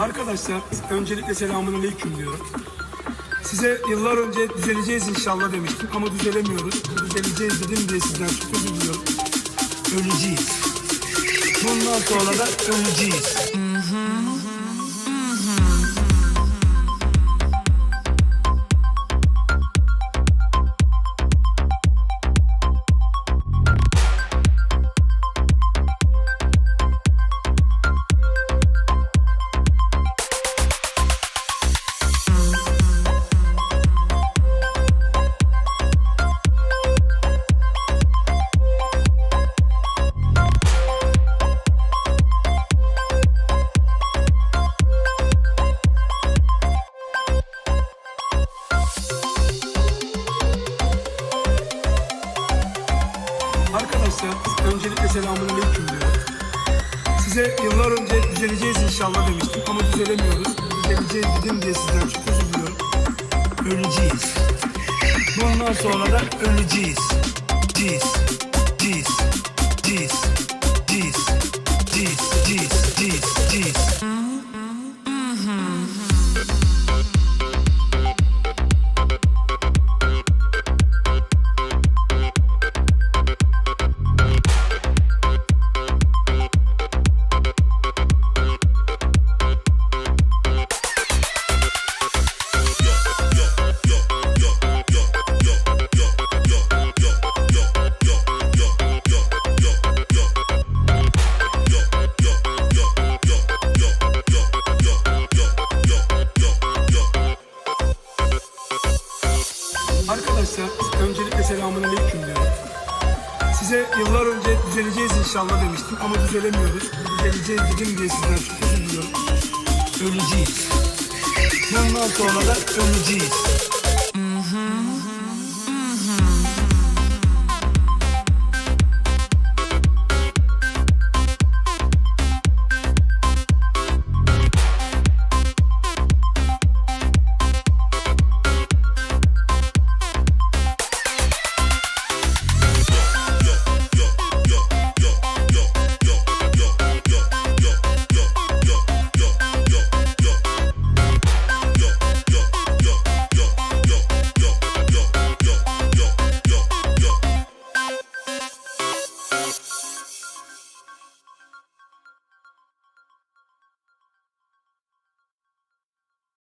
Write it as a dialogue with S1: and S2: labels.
S1: Arkadaşlar öncelikle selamun aleyküm diyorum. Size yıllar önce düzeleceğiz inşallah demiştim ama düzelemiyoruz. Düzeleceğiz dedim diye sizden çok özür diliyorum. Öleceğiz. Bundan sonra da öleceğiz. Arkadaşlar öncelikle selamun aleyküm diyorum. Size yıllar önce düzeleceğiz inşallah demiştim ama düzelemiyoruz. Düzeleceğiz dedim diye sizden çok özür diliyorum. Öleceğiz. Bundan sonra da öleceğiz. Ciz, Arkadaşlar öncelikle selamun aleyküm diyorum. Size yıllar önce düzeleceğiz inşallah demiştim ama düzelemiyoruz. Düzeleceğiz dedim diye sizden çok özür. Öleceğiz. Bundan sonra da öleceğiz.